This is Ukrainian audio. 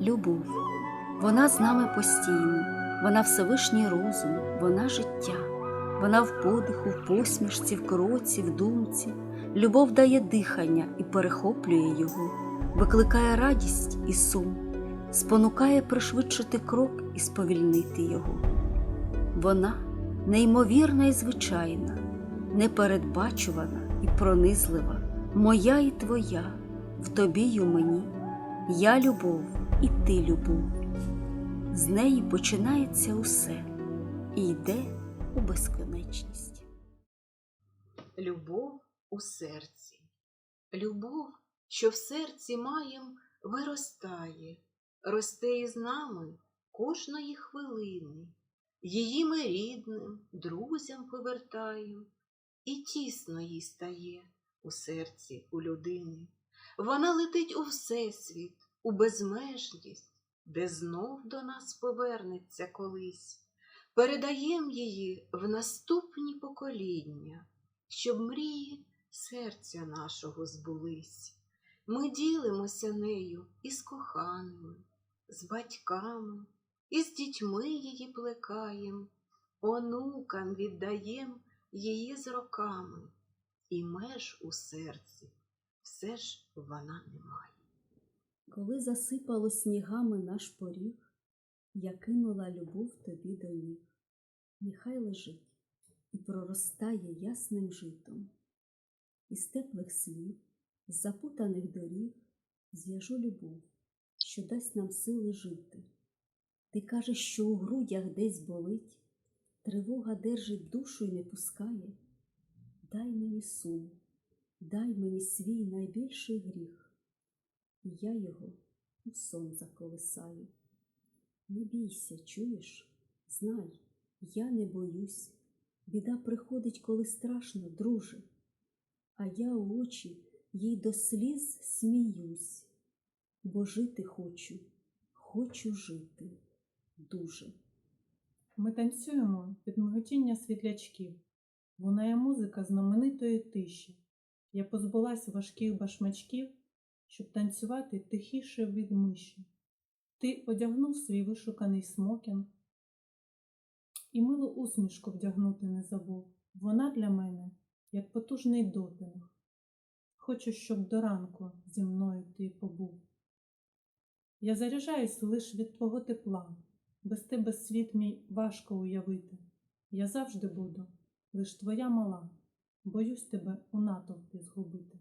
любов. Вона з нами постійно, вона Всевишній розум, вона життя, вона в подиху, в посмішці, в кроці, в думці. Любов дає дихання і перехоплює його, викликає радість і сум, спонукає пришвидшити крок і сповільнити його. Вона неймовірна і звичайна, непередбачувана і пронизлива, моя і твоя, в тобі й у мені, я любов і ти любов. З неї починається усе і йде у безконечність. Любов у серці. Любов, що в серці маєм, виростає, росте із нами кожної хвилини. Її ми рідним, друзям повертаєм, і тісно їй стає у серці у людини. Вона летить у всесвіт, у безмежність, де знов до нас повернеться колись. Передаєм її в наступні покоління, щоб мрії серця нашого збулись. Ми ділимося нею із коханими, з батьками, і з дітьми її плекаєм, онукам віддаєм її з роками, і меж у серці все ж вона не має. Коли засипало снігами наш поріг, я кинула любов тобі до ніг. Нехай лежить і проростає ясним житом. Із теплих слів, з запутаних доріг зв'яжу любов, що дасть нам сили жити. Ти кажеш, що у грудях десь болить, тривога держить душу й не пускає. Дай мені сум, дай мені свій найбільший гріх, і я його у сон заколисаю. Не бійся, чуєш? Знай, я не боюсь. Біда приходить, коли страшно, друже, а я у очі їй до сліз сміюсь, бо жити хочу, хочу жити дуже. Ми танцюємо під миготіння світлячків. Лунає музика знаменитої тиші. Я позбулась важких башмачків, щоб танцювати тихіше від миші. Ти одягнув свій вишуканий смокінг і милу усмішку вдягнути не забув. Вона для мене, як потужний допінг. Хочу, щоб до ранку зі мною ти побув. Я заряджаюсь лиш від твого тепла, без тебе світ мій важко уявити. Я завжди буду, лиш твоя мала, боюсь тебе у натовпі згубити.